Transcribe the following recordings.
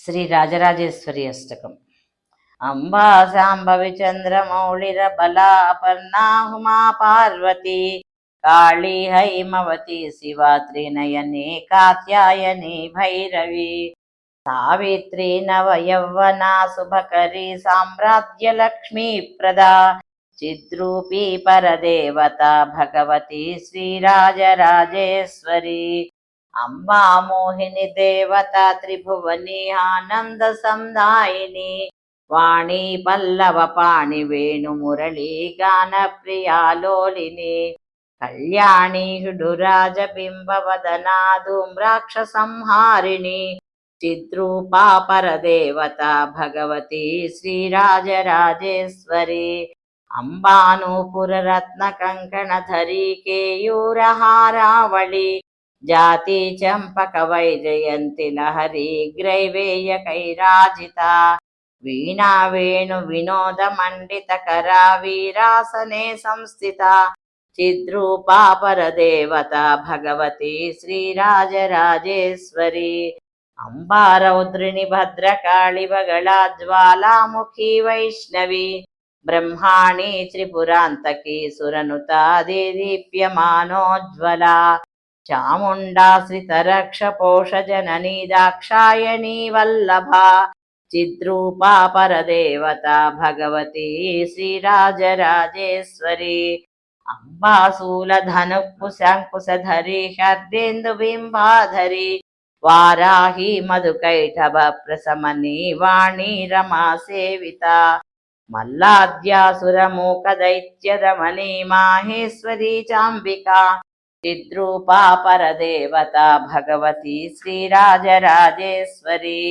శ్రీ రాజరాజేశ్వరి అష్టకం. అంబా శాంభవి చంద్రమౌళిర బలాపర్ణాహుమా పార్వతి కాళీ హైమవతి శివా త్రినయని కాత్యాయని భైరవి సావిత్రి నవయవ్వనా శుభకరి సామ్రాజ్య లక్ష్మీ ప్రదా చిద్రూపీ పరదేవత భగవతి శ్రీరాజరాజేశ్వరి అంబా మోహిని దేవత త్రిభువని ఆనంద సందాయిని వాణి పల్లవ పాణి వేణు మురళీ గాన ప్రియాలోలిని కళ్యాణి హుడురాజ బింబవదనా ధూమ్రాక్ష సంహారిణి చిద్రూపా పరదేవత భగవతి శ్రీరాజరాజేశ్వరి అంబానూపురరత్న కంకణధరీ కేయూరహారావళి జాతి చంపక వైజయంతి లహరి గ్రైవేయ కైరాజిత. వీణా వేణు వినోద మండిత కరా వీరాసనే సంస్థిత. చిద్రూపా పరదేవత భగవతి శ్రీరాజరాజేశ్వరి అంబారౌద్రిణి భద్రకాళి బగళా జ్వాలాముఖి వైష్ణవి. బ్రహ్మాణి త్రిపురాంతకి సురనుత దీప్యమానోజ్వలా చాముండాశ్రితరక్షపోషజననీ దాక్షాయణీ వల్లభా. చిద్రూపా పరదేవత భగవతి శ్రీరాజరాజేశ్వరి. అంబాశూలధనుః శంకుశధరి హర్దేందు బింబాధరి. వారాహి మధుకైటభ ప్రసమని వాణి రమా సేవిత చిద్రూపా పరదేవత భగవతి శ్రీరాజరాజేశ్వరి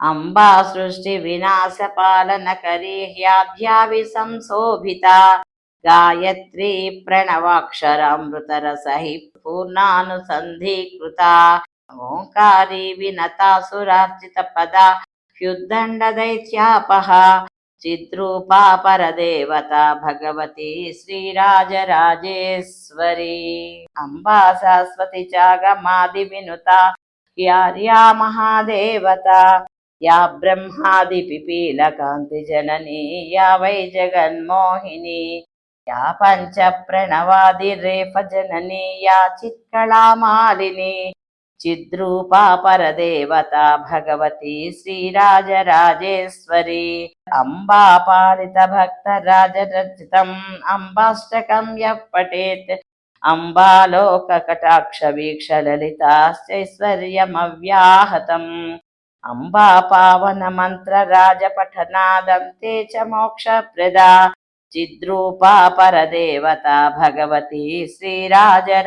అంబా సృష్టి వినాశ పాలన కరీ హ్యాధ్యావి సంశోభిత గాయత్రీ ప్రణవాక్షరామృతరసహి పూర్ణానుసంధీకృత ఓంకారీ వినతాసురార్చిత పద హ్యుద్దండ దైత్యాపహ చిద్రూపా పరదేవత భగవతి శ్రీరాజరాజేశ్వరి అంబా శాశ్వతి చాగమాది వినుత యార్యా మహాదేవత యా బ్రహ్మాది పిపీల కాంతి జననీ యా వై జగన్మోహిని యా పంచ ప్రణవాది రేఫ జననీ యా చిత్కళామాలిని చిద్రూపా పరదేవత భగవతి శ్రీరాజరాజేశ్వరి అంబా పాలిత భక్త రాజరచితం అంబాష్టకం యః పఠేత్ అంబాలోక కటాక్ష వీక్ష లలితాశ్చైశ్వర్యమవ్యాహతం అంబా పావన మంత్ర రాజపఠనాదంతే చ మోక్ష ప్రదా చిద్రూపా పరదేవత భగవతి శ్రీరాజరాజేశ్వరి